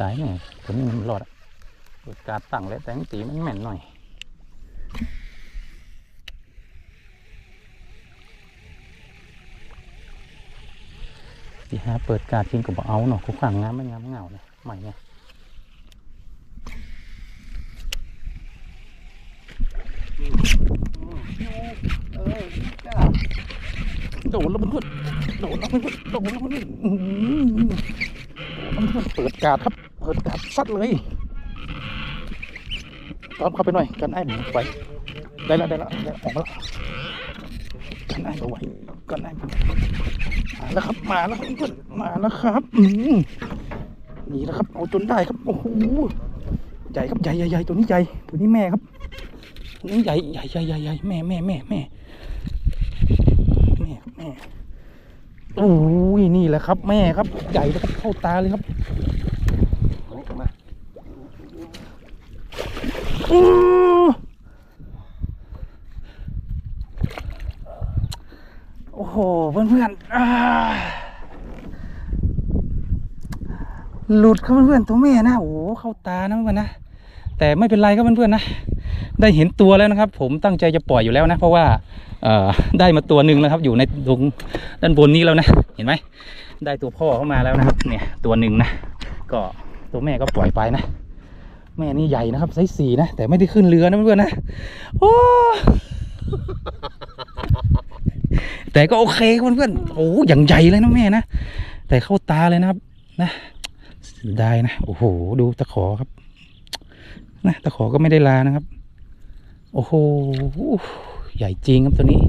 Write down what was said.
ตายเนี่ยตัวนี้มันรอดอะเปิดการตั้งแล้วแต่งตีมันแม่นหน่อยที่หาเปิดการทิ้งกับเอาเนาะคุกขังงามไม่งามเงาเนี่ยใหม่เนี่ยโดนแล้วมันพื่โดนแล้วมันพื่โดนแล้วมันพื่ เปิดการครับ เปิดการซัดเลยตอนเข้าไปหน่อย กันไอ้หมูไปได้แล้วได้แล้วได้ออกมาแล้วกันไอ้เอาไว้กันไอ้มาแล้วครับมาแล้วครับเพื่อนมาแล้วครับอืมนี่แล้วครับเอาจนได้ครับโอ้โหใหญ่ครับใหญ่ใหญ่ใหญ่ตัวนี้ใหญ่ตัวนี้แม่ครับตัวนี้ใหญ่ใหญ่ใหญ่ใหญ่แม่แม่แม่แม่แม่แม่ โอ้ยนี่แหละครับ แม่ครับ ใหญ่แล้วครับเข้าตาเลยครับมาอื้อโอ้โห เพื่อนๆอ่าหลุดครับเพื่อนๆตัวแม่นะโอ้โหเข้าตานะเพื่อนๆนะ แต่ไม่เป็นไรครับเพื่อนๆนะ ได้เห็นตัวแล้วนะครับ ผมตั้งใจจะปล่อยอยู่แล้วนะ เพราะว่าได้มาตัวหนึ่งแล้วครับ อยู่ในตรงด้านบนนี้แล้วนะ เห็นไหมได้ตัวพ่อเข้ามาแล้วนะครับ เนี่ยตัวหนึ่งนะก็ตัวแม่ก็ปล่อยไปนะ แม่นี่ใหญ่นะครับไซส์สี่นะแต่ไม่ได้ขึ้นเรือนะเพื่อนๆนะโอ้แต่ก็โอเคเพื่อนๆโอ้อย่างใหญ่เลยนะแม่นะแต่เข้าตาเลยนะครับ นะเสียดายนะ โอ้โห ดูตะขอครับ นะตะขอก็ไม่ได้ลานะครับ โอ้โห ใหญ่จริงครับตัวนี้